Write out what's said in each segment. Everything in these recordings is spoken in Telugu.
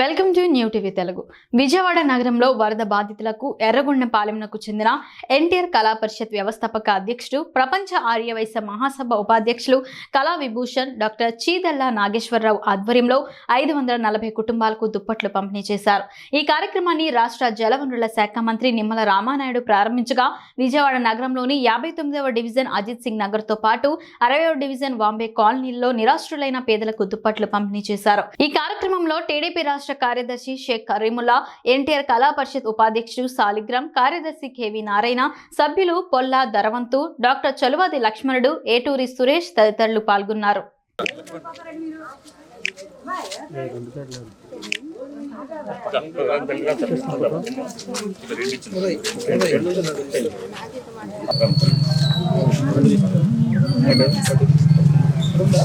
Welcome to new TV Telugu. Vijayawada నగరంలో వరద బాధితులకు ఎర్రగొండపాలెంకు చెందిన ఎన్టీఆర్ కళా పరిషత్ వ్యవస్థాపక అధ్యక్షుడు ప్రపంచ ఆర్యవైశ్య మహాసభ ఉపాధ్యక్షులు కళా విభూషణ్ డాక్టర్ చీదల్లా నాగేశ్వరరావు ఆధ్వర్యంలో ఐదు వందల నలభై కుటుంబాలకు దుప్పట్లు పంపిణీ చేశారు. ఈ కార్యక్రమాన్ని రాష్ట్ర జలవనరుల శాఖ మంత్రి నిమ్మల రామానాయుడు ప్రారంభించగా విజయవాడ నగరంలోని యాభై తొమ్మిదవ డివిజన్ అజిత్ సింగ్ నగర్తో పాటు అరవై డివిజన్ బాంబే కాలనీల్లో నిరాశ్రులైన పేదలకు దుప్పట్లు పంపిణీ చేశారు. ఈ కార్యక్రమంలో టీడీపీ రాష్ట్ర కార్యదర్శి షేక్ కరీముల్లా ఎన్టీఆర్ కళా పరిషత్ ఉపాధ్యక్షుడు సాలిగ్రామ్ కార్యదర్శి కేవి నారాయణ సభ్యులు పొల్లా ధరవంతు డాక్టర్ చలువాది లక్ష్మణుడు ఏటూరి సురేష్ తదితరులు పాల్గొన్నారు. దా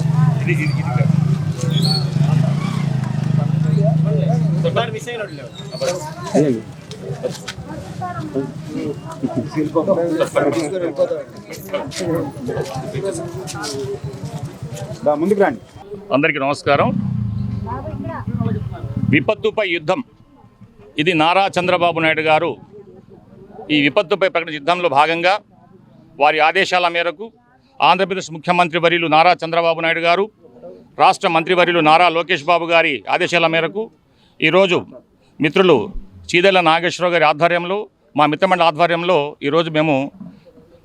ముందుకు రండి. అందరికీ నమస్కారం. విపత్తుపై యుద్ధం. ఇది నారా చంద్రబాబు నాయుడు గారు ఈ విపత్తుపై ప్రకటన యుద్ధంలో భాగంగా వారి ఆదేశాల మేరకు ఆంధ్రప్రదేశ్ ముఖ్యమంత్రి వర్యులు నారా చంద్రబాబు నాయుడు గారు రాష్ట్ర మంత్రివర్యులు నారా లోకేష్ బాబు గారి ఆదేశాల మేరకు ఈరోజు మిత్రులు చీదెల నాగేశ్వరరావు గారి ఆధ్వర్యంలో మా మిత్రమండలి ఆధ్వర్యంలో ఈరోజు మేము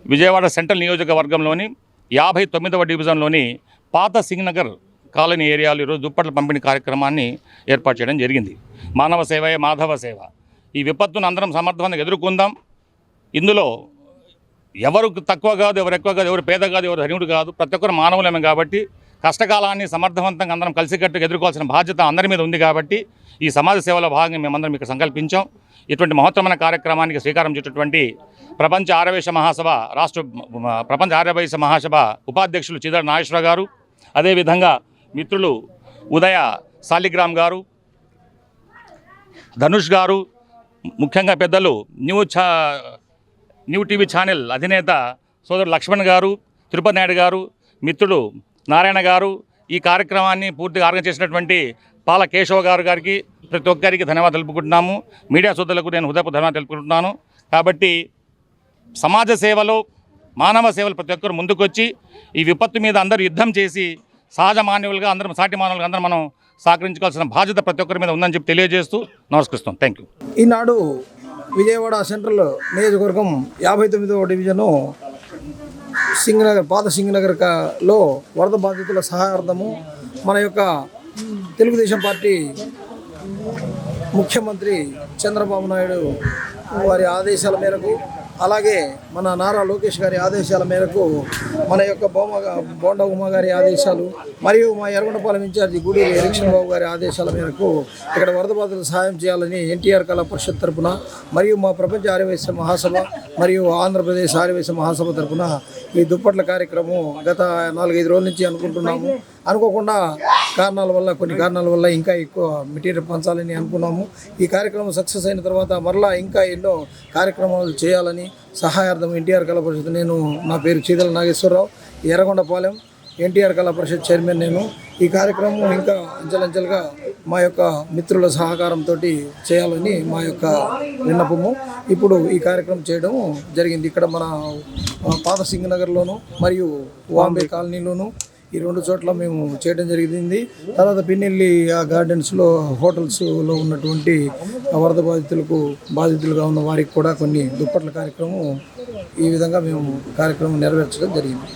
విజయవాడ సెంట్రల్ నియోజకవర్గంలోని యాభై తొమ్మిదవ డివిజన్లోని పాత సింగ్నగర్ కాలనీ ఏరియాలో ఈరోజు దుప్పట్ల పంపిణీ కార్యక్రమాన్ని ఏర్పాటు చేయడం జరిగింది. మానవ సేవయే మాధవ సేవ. ఈ విపత్తును అందరం సమర్థవంతంగా ఎదుర్కొందాం. ఇందులో ఎవరు తక్కువ కాదు ఎవరు ఎక్కువ కాదు ఎవరు పేద కాదు ఎవరు ధనికుడు కాదు ప్రతి ఒక్కరు మానవులమే కాబట్టి కష్టకాలాన్ని సమర్థవంతంగా అందరం కలిసికట్టుగా ఎదుర్కోవాల్సిన బాధ్యత అందరి మీద ఉంది కాబట్టి ఈ సమాజ సేవలో భాగంగా మేమందరం ఇక్కడ సంకల్పించాం. ఇటువంటి మహత్తరమైన కార్యక్రమానికి శ్రీకారం చుట్టటువంటి ప్రపంచ ఆర్యవేశ మహాసభ రాష్ట్ర ప్రపంచ ఆర్యవేశ మహాసభ ఉపాధ్యక్షులు చిదర నాగేశ్వర గారు అదేవిధంగా మిత్రులు ఉదయ సాలిగ్రామ్ గారు ధనుష్ గారు ముఖ్యంగా పెద్దలు న్యూ ఛా న్యూ టీవీ ఛానల్ అధినేత సోదరు లక్ష్మణ్ గారు తిరుపతి నాయుడు గారు మిత్రులు నారాయణ గారు ఈ కార్యక్రమాన్ని పూర్తిగా ఆర్గనైజ్ చేసినటువంటి పాల కేశవ గారు గారికి ప్రతి ఒక్కరికి ధన్యవాదాలు తెలుపుకుంటున్నాము. మీడియా సోదరులకు నేను హృదయపు ధన్యవాదాలు తెలుపుకుంటున్నాను. కాబట్టి సమాజ సేవలో మానవ సేవలు ప్రతి ఒక్కరు ముందుకొచ్చి ఈ విపత్తు మీద అందరూ యుద్ధం చేసి సహజ మానవులుగా అందరం సాటి మానవులుగా అందరం మనం సహకరించుకోవాల్సిన బాధ్యత ప్రతి ఒక్కరి మీద ఉందని చెప్పి తెలియజేస్తూ నమస్కరిస్తాం thank you Eenadu Vijayawada central నియోజకవర్గం యాభై తొమ్మిదవ డివిజను సింగనగర్ పాత సింగనగర్లో వరద బాధితుల సహాయార్థము మన యొక్క తెలుగుదేశం పార్టీ ముఖ్యమంత్రి చంద్రబాబు నాయుడు వారి ఆదేశాల మేరకు అలాగే మన నారా లోకేష్ గారి ఆదేశాల మేరకు మన యొక్క బొమ్మ బోండ ఉమా గారి ఆదేశాలు మరియు మా ఎర్రగొండపాలెం ఇన్ఛార్జి గూడూరు ఎలక్షన్ బాబు గారి ఆదేశాల మేరకు ఇక్కడ వరద బాధితులకు సహాయం చేయాలని ఎన్టీఆర్ కళా పరిషత్ తరపున మరియు మా ప్రపంచ ఆర్యవైశ్య మహాసభ మరియు ఆంధ్రప్రదేశ్ ఆర్యవైశ్య మహాసభ తరపున ఈ దుప్పట్ల కార్యక్రమం గత నాలుగైదు రోజుల నుంచి అనుకుంటున్నాము. అనుకోకుండా కారణాల వల్ల కొన్ని కారణాల వల్ల ఇంకా ఎక్కువ మెటీరియల్ పంచాలని అనుకున్నాము. ఈ కార్యక్రమం సక్సెస్ అయిన తర్వాత మరలా ఇంకా ఎన్నో కార్యక్రమాలు చేయాలని సహాయార్థం ఎన్టీఆర్ కళా పరిషత్ నేను నా పేరు చీదల నాగేశ్వరరావు ఎర్రగొండపాలెం ఎన్టీఆర్ కళా పరిషత్ చైర్మన్ నేను. ఈ కార్యక్రమం ఇంకా అంచెలంచెలుగా మా యొక్క మిత్రుల సహకారంతో చేయాలని మా యొక్క విన్నపము. ఇప్పుడు ఈ కార్యక్రమం చేయడం జరిగింది. ఇక్కడ మన పాత సింగ్ నగర్లోను మరియు వాంబే కాలనీలోను ఈ రెండు చోట్ల మేము చేయడం జరిగింది. తర్వాత పిన్నెల్లి ఆ గార్డెన్స్లో హోటల్స్లో ఉన్నటువంటి వరద బాధితులకు బాధితులుగా ఉన్న వారికి కూడా కొన్ని దుప్పట్ల కార్యక్రమం ఈ విధంగా మేము కార్యక్రమం నెరవేర్చడం జరిగింది.